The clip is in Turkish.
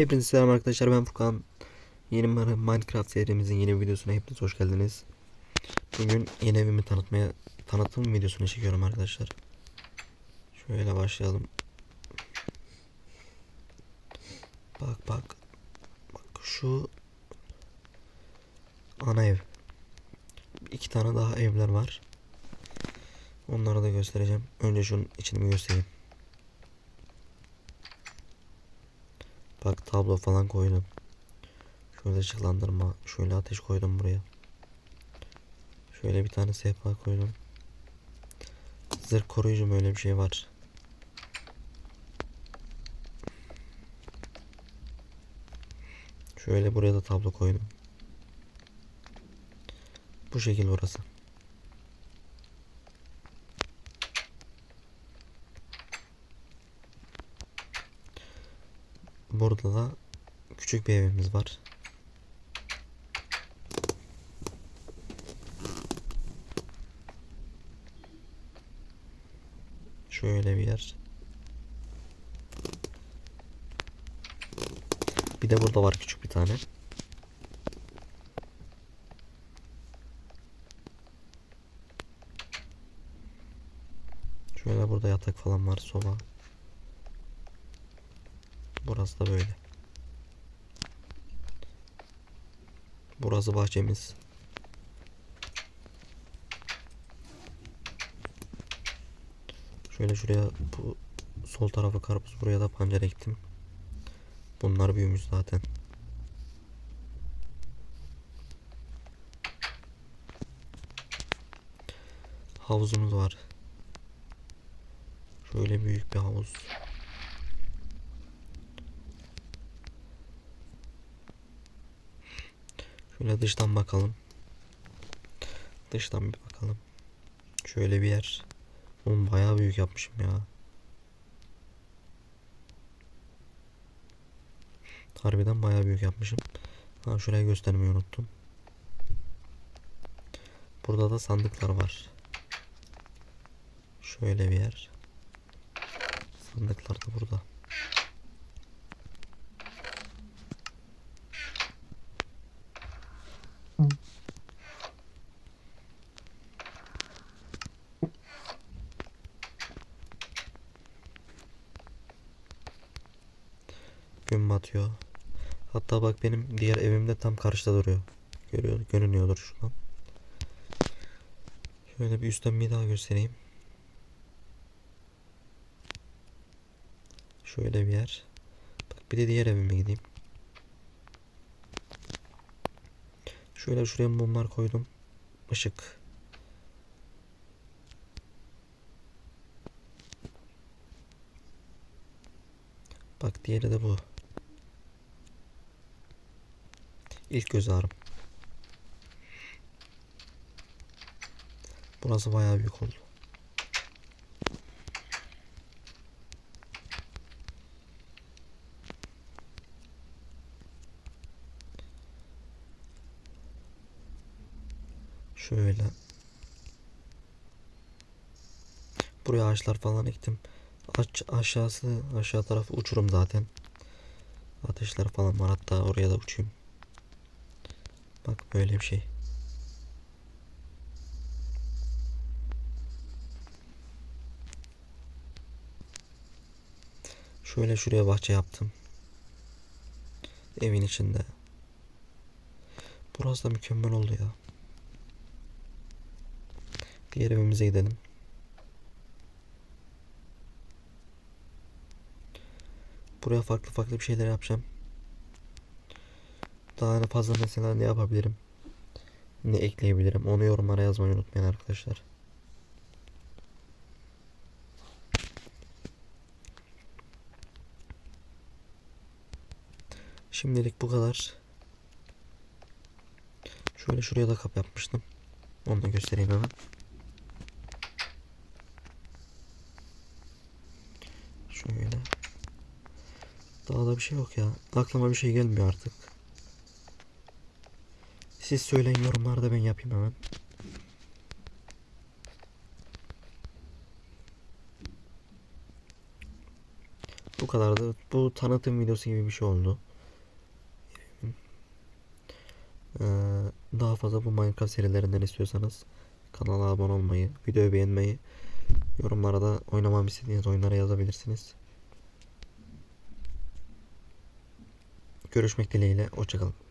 Hepinize selam arkadaşlar ben Furkan. Yeni Minecraft serimizin yeni videosuna hepiniz hoş geldiniz. Bugün yeni evimi tanıtmaya tanıtım videosunu çekiyorum arkadaşlar. Şöyle başlayalım. Bak bak. Bak şu ana ev. İki tane daha evler var. Onları da göstereceğim. Önce şunun içini göstereyim. Bak tablo falan koydum. Şöyle ışıklandırma. Şöyle ateş koydum buraya. Şöyle bir tane sehpa koydum. Zırh koruyucu böyle bir şey var. Şöyle buraya da tablo koydum. Bu şekil orası. Burada da küçük bir evimiz var. Şöyle bir yer. Bir de burada var küçük bir tane. Şöyle burada yatak falan var, soba. Burası da böyle. Burası bahçemiz. Şöyle şuraya bu sol tarafa karpuz buraya da pancar ektim. Bunlar büyümüş zaten. Havuzumuz var. Şöyle büyük bir havuz. Şöyle dıştan bakalım. Dıştan bir bakalım. Şöyle bir yer. Oğlum bayağı büyük yapmışım ya. Harbiden bayağı büyük yapmışım. Ha şurayı göstermeyi unuttum. Burada da sandıklar var. Şöyle bir yer. Sandıklar da burada. Gün batıyor. Hatta bak benim diğer evimde tam karşıda duruyor. Görüyor, görünüyordur şu an. Şöyle bir üstten bir daha göstereyim. Şöyle bir yer. Bak bir de diğer evime gideyim. Şöyle şuraya mumlar koydum. Işık. Bak diğeri de bu. İlk göz ağrım. Burası bayağı büyük oldu. Şöyle. Buraya ağaçlar falan ektim. Aç, aşağısı aşağı tarafı uçurum zaten. Ateşler falan var hatta oraya da uçayım. Bak böyle bir şey. Şöyle şuraya bahçe yaptım. Evin içinde. Burası da mükemmel oldu ya. Diğer evimize gidelim. Buraya farklı farklı bir şeyler yapacağım. Daha fazla mesela ne yapabilirim? Ne ekleyebilirim? Onu yorumlara yazmayı unutmayın arkadaşlar. Şimdilik bu kadar. Şöyle şuraya da kap yapmıştım. Onu da göstereyim hemen. Şöyle. Daha da bir şey yok ya. Aklıma bir şey gelmiyor artık. Siz söyleyin yorumlarda ben yapayım hemen. Bu kadardı. Bu tanıtım videosu gibi bir şey oldu. Ee, daha fazla bu Minecraft serilerinden istiyorsanız kanala abone olmayı, videoyu beğenmeyi, yorumlara da oynamam istediğiniz oyunlara yazabilirsiniz. Görüşmek dileğiyle, hoşçakalın.